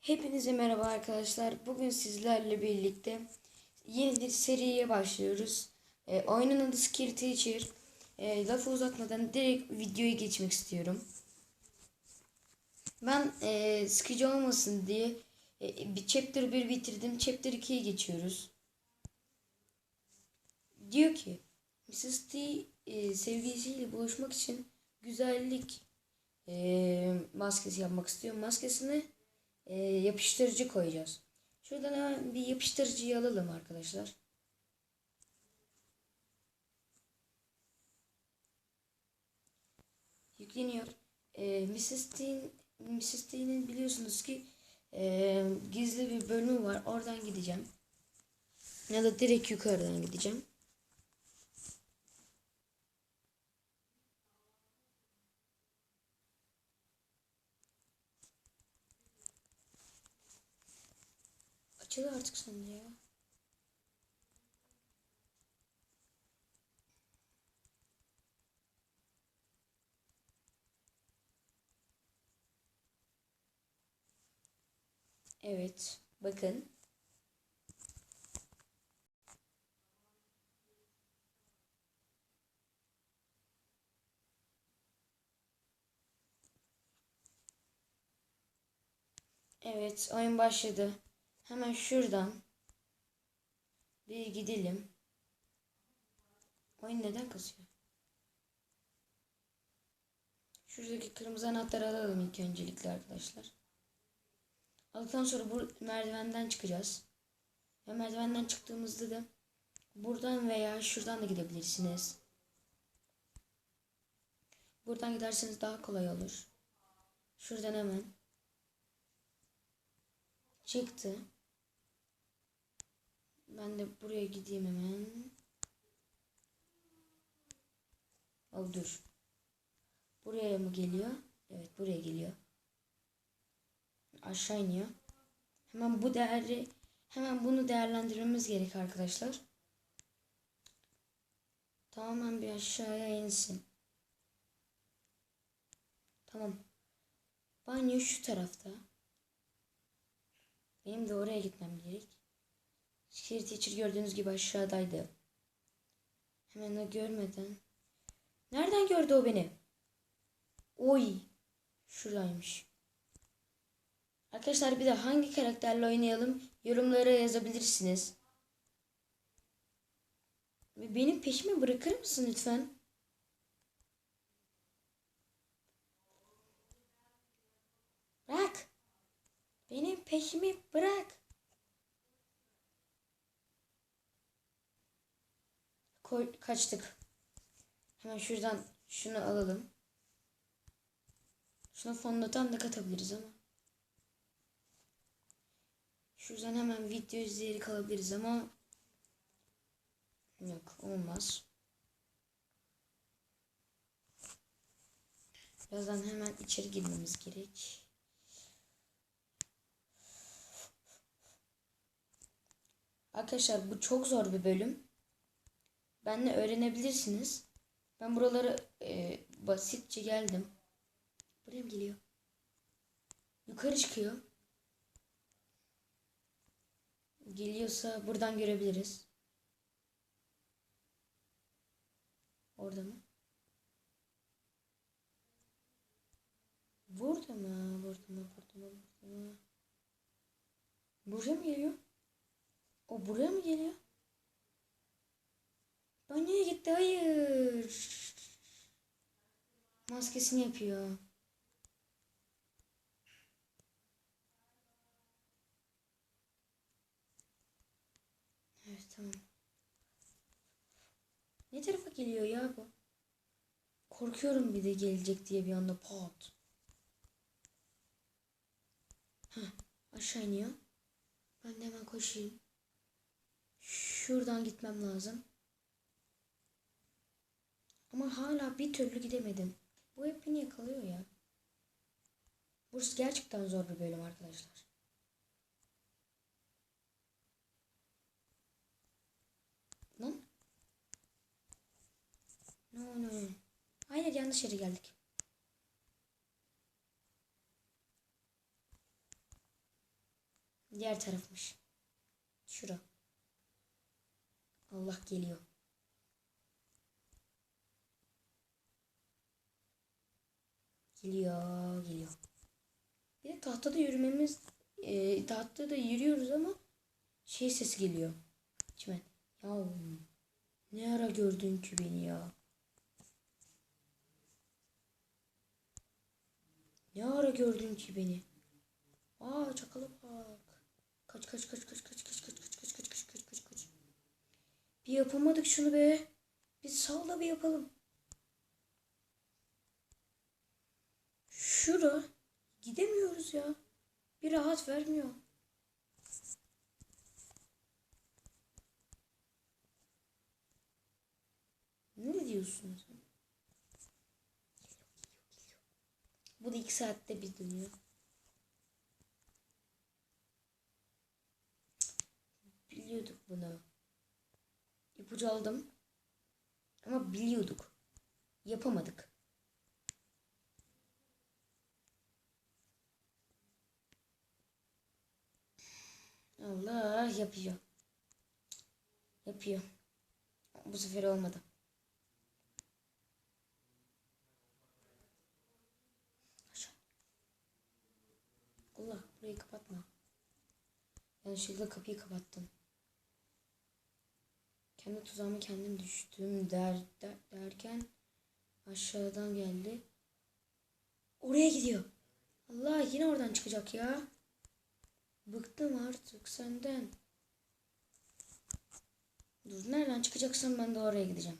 Hepinize merhaba arkadaşlar. Bugün sizlerle birlikte yeni bir seriye başlıyoruz. Ee, oyunun adı Skill Teacher. Ee, lafı uzatmadan direkt videoya geçmek istiyorum. Ben e, sıkıcı olmasın diye e, bir chapter 1 bitirdim. Chapter 2'ye geçiyoruz. Diyor ki Mrs. T e, sevgilisiyle buluşmak için güzellik e, maskesi yapmak istiyor. Maskesini e, yapıştırıcı koyacağız. Şuradan hemen bir yapıştırıcıyı alalım arkadaşlar. Yükleniyor. E, Mrs. T'in Mrs. Biliyorsunuz ki e, gizli bir bölümü var. Oradan gideceğim. Ya da direkt yukarıdan gideceğim. Açıl artık sonunda ya. Evet. Bakın. Evet, oyun başladı. Hemen şuradan bir gidelim. Oyun neden kasıyor? Şuradaki kırmızı anahtarı alalım ilk öncelikle arkadaşlar. Aldıktan sonra bu merdivenden çıkacağız. Ve merdivenden çıktığımızda da buradan veya şuradan da gidebilirsiniz. Buradan giderseniz daha kolay olur. Şuradan hemen çıktı. Ben de buraya gideyim hemen. Oh dur. Buraya mı geliyor? Evet buraya geliyor. Aşağı iniyor. Hemen bu değeri hemen bunu değerlendirmemiz gerek arkadaşlar. Tamamen bir aşağıya insin. Tamam. Banyo şu tarafta. Benim de oraya gitmem gerek. Skill Teacher gördüğünüz gibi aşağıdaydı. Hemen o görmeden. Nereden gördü o beni? Oy. Şuradaymış. Arkadaşlar bir de hangi karakterle oynayalım yorumlara yazabilirsiniz. Ve benim peşimi bırakır mısın lütfen? Bırak. Benim peşimi bırak. Koy, kaçtık. Hemen şuradan şunu alalım. Şunu fonlatan da katabiliriz ama. Şuradan hemen video izleyerek alabiliriz ama yok olmaz. Birazdan hemen içeri girmemiz gerek. Arkadaşlar bu çok zor bir bölüm. Benle öğrenebilirsiniz. Ben buraları e, basitçe geldim. Buraya mı geliyor? Yukarı çıkıyor. Geliyorsa buradan görebiliriz. Orada mı? Burada mı? Burada mı? Burada mı? Burada mı? Buraya mı geliyor? O buraya mı geliyor? Banyoya gitti. Hayır. Maskesini yapıyor. Evet tamam. Ne tarafa geliyor ya bu? Korkuyorum bir de gelecek diye bir anda pat. Heh, aşağı iniyor. Ben de hemen koşayım. Şuradan gitmem lazım. Ama hala bir türlü gidemedim. Bu hep beni yakalıyor ya. Burası gerçekten zor bir bölüm arkadaşlar. Lan. No no. Hayır yanlış yere geldik. Diğer tarafmış. Şura. Allah geliyor. Geliyor, geliyor. Bir de tahtada yürümemiz, e, tahtada yürüyoruz ama şey sesi geliyor. Çimen. Ya ne ara gördün ki beni ya? Ne ara gördün ki beni? Aa çakala bak. Kaç kaç kaç kaç kaç kaç kaç kaç kaç kaç kaç kaç kaç kaç. Bir yapamadık şunu be. Biz sal da bir yapalım. Şura. Gidemiyoruz ya. Bir rahat vermiyor. Ne diyorsun sen? Bu da iki saatte bir dönüyor. Biliyorduk bunu. İpucu aldım. Ama biliyorduk. Yapamadık. Allah yapıyor. Yapıyor. Bu sefer olmadı. Allah burayı kapatma. Yanlışlıkla kapıyı kapattım. Kendi tuzağıma kendim düştüm der, der derken aşağıdan geldi. Oraya gidiyor. Allah yine oradan çıkacak ya. Bıktım artık senden. Dur nereden çıkacaksan ben de oraya gideceğim.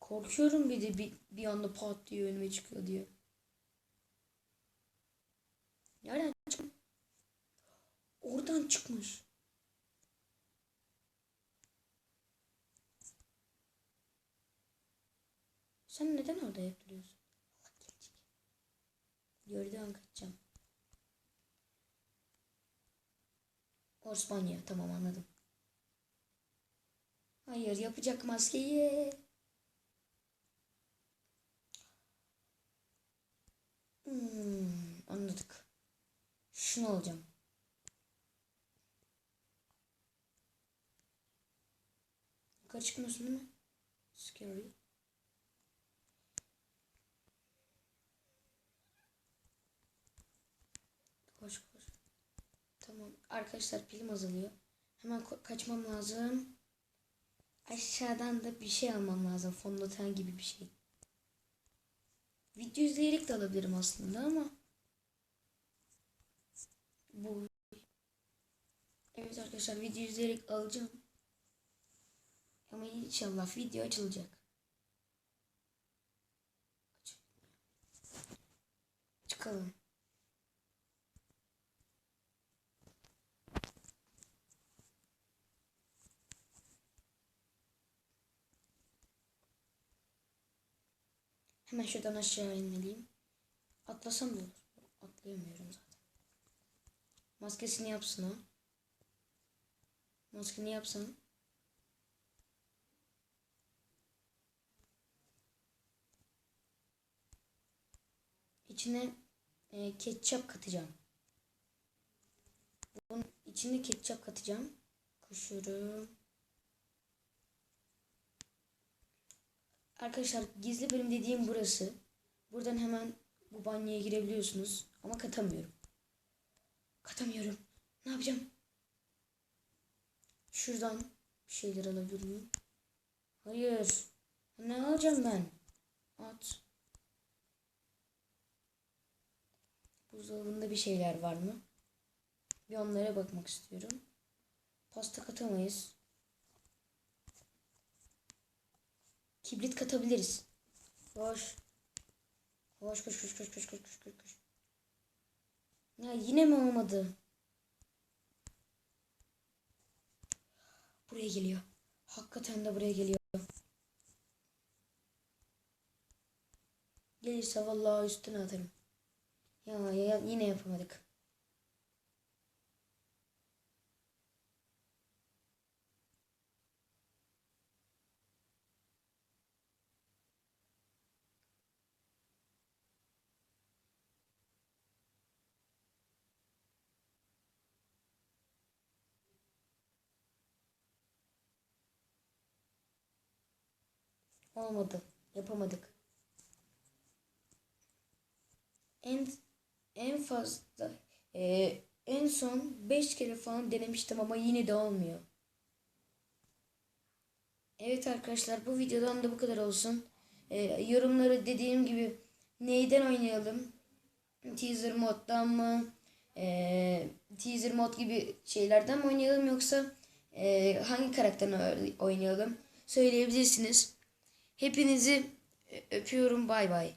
Korkuyorum bir de bir, bir anda pat diye önüme çıkıyor diye. Nereden çıkmış? Oradan çıkmış. Sen neden orada gelecek. Gördüğü kaçacağım. Osmanya tamam anladım. Hayır yapacak maskeyi. Hmm, anladık. Şunu alacağım. Yukarı çıkmıyorsun değil mi? Scary. Koş koş. Tamam. Arkadaşlar pilim azalıyor. Hemen kaçmam lazım. Aşağıdan da bir şey almam lazım. Fondöten gibi bir şey. Video izleyerek de alabilirim aslında ama. Bu. Evet arkadaşlar video izleyerek alacağım. Ama inşallah video açılacak. Çıkalım. Hemen şuradan aşağı inmeliyim. Atlasam da olur. Atlayamıyorum zaten. Maskesini yapsın o. Maskeni yapsın. İçine e, ketçap katacağım. Bunun içine ketçap katacağım. Koşuyorum. Arkadaşlar gizli bölüm dediğim burası. Buradan hemen bu banyoya girebiliyorsunuz. Ama katamıyorum. Katamıyorum. Ne yapacağım? Şuradan bir şeyler alabilir miyim? Hayır. Ne alacağım ben? At. Buzdolabında bir şeyler var mı? Bir onlara bakmak istiyorum. Pasta katamayız. Kibrit katabiliriz. Koş. Koş koş koş koş koş koş koş koş. koş. Ya yine mi olmadı? Buraya geliyor. Hakikaten de buraya geliyor. Gelirse vallahi üstüne atarım. Ya, ya yine yapamadık. Olmadı. Yapamadık. En en fazla e, en son 5 kere falan denemiştim ama yine de olmuyor. Evet arkadaşlar bu videodan da bu kadar olsun. E, yorumları dediğim gibi neyden oynayalım? Teaser moddan mı? E, teaser mod gibi şeylerden mi oynayalım yoksa e, hangi karakterden oynayalım? Söyleyebilirsiniz. Hepinizi öpüyorum. Bay bay.